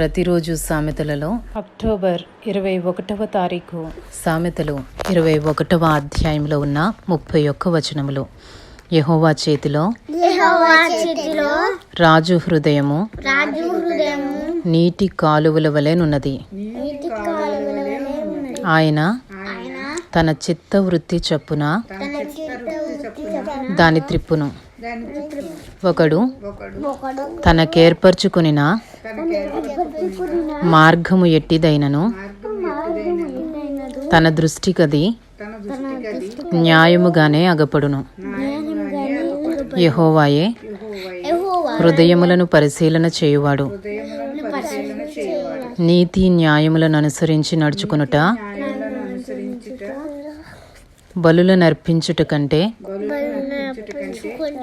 ప్రతిరోజు సామెతలలో అక్టోబర్ ఇరవై ఒకటవ తారీఖు. సామెతలు ఇరవై ఒకటవ అధ్యాయంలో ఉన్న ముప్పై ఒక్క వచనములు. యెహోవా చేతిలో యెహోవా చేతిలో రాజు హృదయము రాజు హృదయము నీటి కాలువల వలెనున్నది ఆయన ఆయన తన చిత్త వృత్తి చొప్పున తన చిత్త వృత్తి చొప్పున దాని త్రిప్పును. ఒకడు ఒకడు తనకేర్పరచుకునిన మార్గము ఎట్టిదైనను? తన దృష్టికది న్యాయముగానే అగపడును. యహోవాయే హృదయములను పరిశీలన చేయువాడు. నీతి న్యాయములను అనుసరించి నడుచుకునుట బలుల నర్పించుట కంటే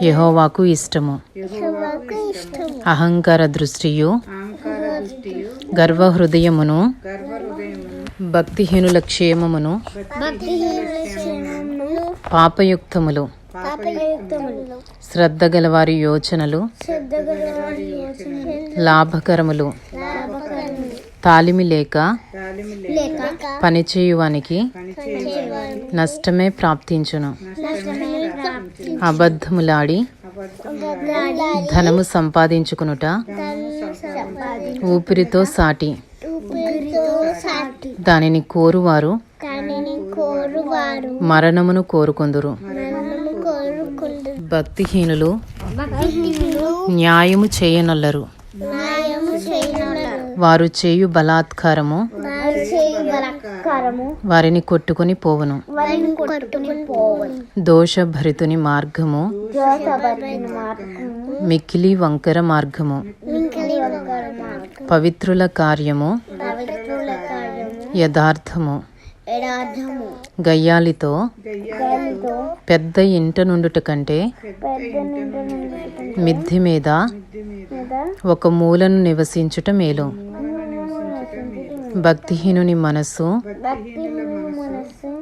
యహోవాకు ఇష్టము. అహంకార దృష్టియు గర్వ హృదయమును భక్తిహీనుల క్షేమమును పాపయుక్తములు శ్రద్ధ గలవారి యోచనలు శ్రద్ధగలవారి యోచనలు లాభకరములు లాభకరములు తాలిమి లేక లేక పనిచేయువానికి నష్టమే ప్రాప్తించును. అబద్ధములాడి ధనము సంపాదించుకునుట ఊపిరితో సాటి. దానిని కోరువారు. మరణమును కోరుకొందురు. భక్తిహీనులు న్యాయము చేయనల్లరు. వారు చేయు బలాత్కారము వారిని కొట్టుకొని పోవును. దోషభరితుని మార్గము మిక్కిలి వంకర మార్గము మింకలి వంకర మార్గము పవిత్రుల కార్యము. యథార్థము. గయ్యాలితో పెద్ద ఇంట నుండుట కంటే మిద్ది మీద ఒక మూలను నివసించుట మేలు. భక్తిహీనుని మనస్సు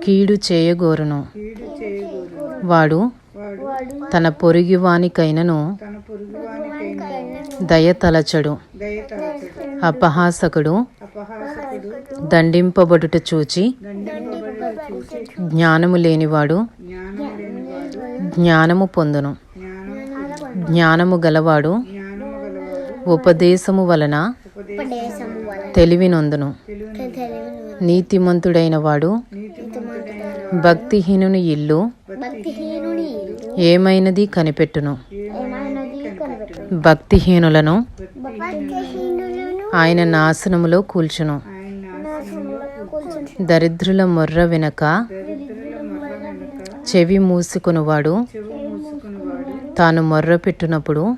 కీడు చేయగోరును. వాడు తన పొరుగువానికైనను దయ తలచడు అపహాసకుడు దండింపబడుట చూచి జ్ఞానము లేనివాడు జ్ఞానము పొందును. జ్ఞానము గలవాడు ఉపదేశము వలన ఉపదేశము వలన తెలివి నొందును తెలివిని నీతిమంతుడైన వాడు భక్తిహీనుని ఇల్లు ఏమైనది కనిపెట్టును. భక్తిహీనులను ఆయన నాశనములో కూల్చును. దరిద్రుల మొర్ర వినక చెవి మూసుకునివాడు. తాను మొర్ర పెట్టునప్పుడు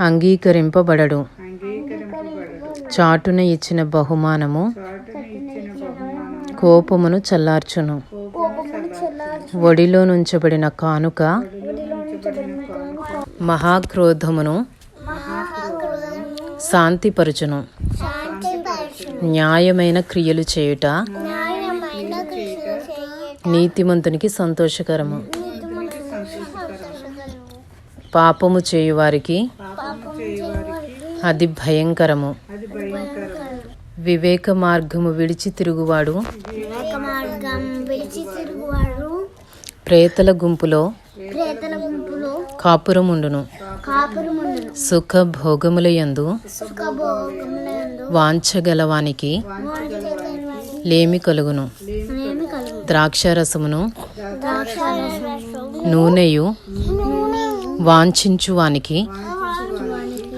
అంగీకరింపబడడు. చాటున ఇచ్చిన బహుమానము కోపమును చల్లార్చును. ఒడిలో నుంచబడిన కానుక మహాక్రోధమును శాంతిపరచును. శాంతి పరచును న్యాయమైన క్రియలు చేయుట నీతిమంతునికి సంతోషకరము. పాపము చేయువారికి అది భయంకరము. వివేక మార్గము విడిచి తిరుగువాడు ప్రేతల గుంపులో కాపురముండును. కాపురముండును. సుఖ భోగములయందు సుఖభోగములందు వాంఛగలవానికి లేమి కలుగును. ద్రాక్షరసమును ద్రాక్షారసము నూనెయు వాంఛించువానికి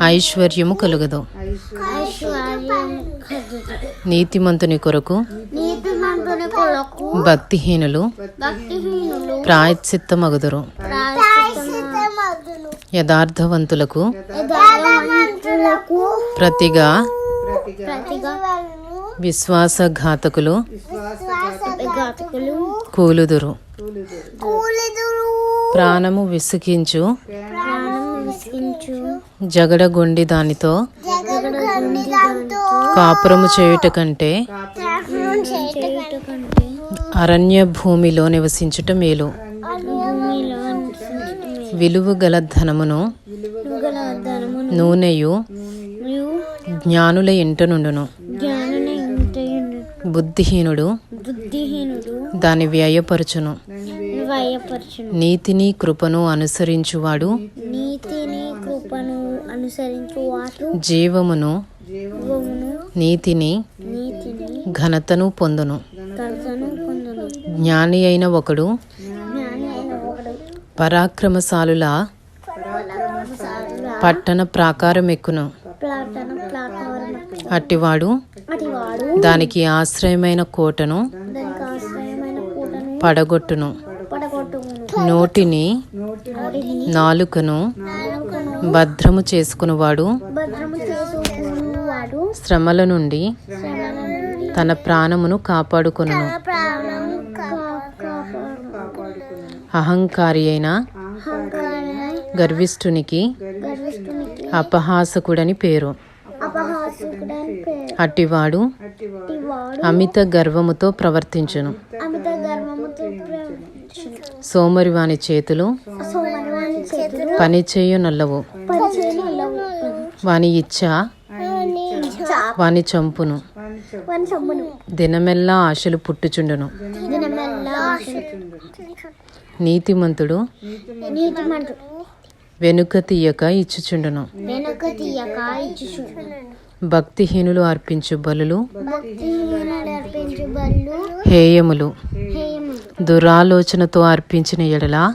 ఐశ్వర్యము కలుగదు. నీతిమంతుని కొరకు భక్తిహీనులు ప్రాయశ్చిత్తమగుదురు. యథార్థవంతులకు ప్రతిగా విశ్వాసఘాతకులు ఘాతకులు కూలుదురు. ప్రాణము విసికించు జగడగొండి దానితో కాపురము చేయుట కంటే అరణ్య భూమిలో నివసించుట మేలు. నివసించుట విలువ గల ధనమును నూనెయు జ్ఞానుల ఇంట నుండును బుద్ధిహీనుడు దాని వ్యయపరచును. నీతిని కృపను అనుసరించువాడు జీవమును నీతిని నీతిని ఘనతను పొందును. జ్ఞాని అయిన ఒకడు పరాక్రమశాలుల పట్టణ ప్రాకారం ఎక్కును అట్టివాడు దానికి ఆశ్రయమైన కోటను పడగొట్టును. నోటిని నాలుకను భద్రము చేసుకునివాడు శ్రమల నుండి తన ప్రాణమును కాపాడుకొనును. అహంకారి అయిన గర్విష్ఠునికి అపహాసకుడని పేరు. అట్టివాడు అట్టి వాడు అమిత గర్వముతో ప్రవర్తించును. సోమరివాని చేతులు పనిచేయు నల్లవు. వాని ఇచ్చ వాని చంపును. దినమెల్లా ఆశలు పుట్టుచుండును. నీతిమంతుడు వెనుక తీయక ఇచ్చుచుండును. భక్తిహీనులు అర్పించు బలులు హేయములు. హేయము దురాలోచనతో అర్పించిన ఎడల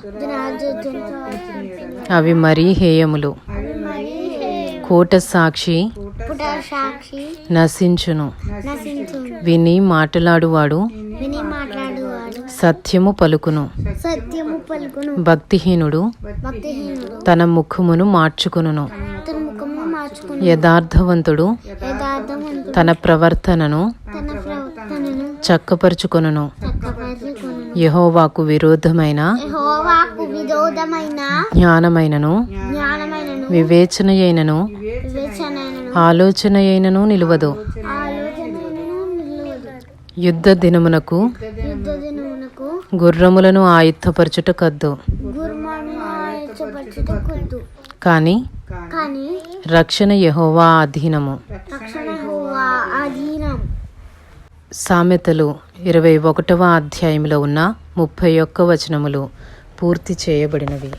అవి మరీ హేయములు. కోట సాక్షి నశించును. విని మాట్లాడువాడు సత్యము పలుకును. సత్యము పలుకును. భక్తిహీనుడు తన ముఖమును మార్చుకుని యథార్థవంతుడు తన ప్రవర్తనను తన ప్రవర్తనను చక్కపరుచుకొనును. చక్కపరుచుకును యహోవాకు విరోధమైన జ్ఞానమైనను వివేచనయైనను వివేచనైనను ఆలోచన అయినను నిలువదు. యుద్ధ దినమునకు గుర్రములను ఆయుత్తపరచుట కద్దు గుర్మను ఆయచ్చపరచుట కొద్దు కాని రక్షణ యహోవా అధీనము. సామెతలు ఇరవై ఒకటవ అధ్యాయంలో ఉన్న ముప్పై ఒక్క వచనములు పూర్తి చేయబడినవి.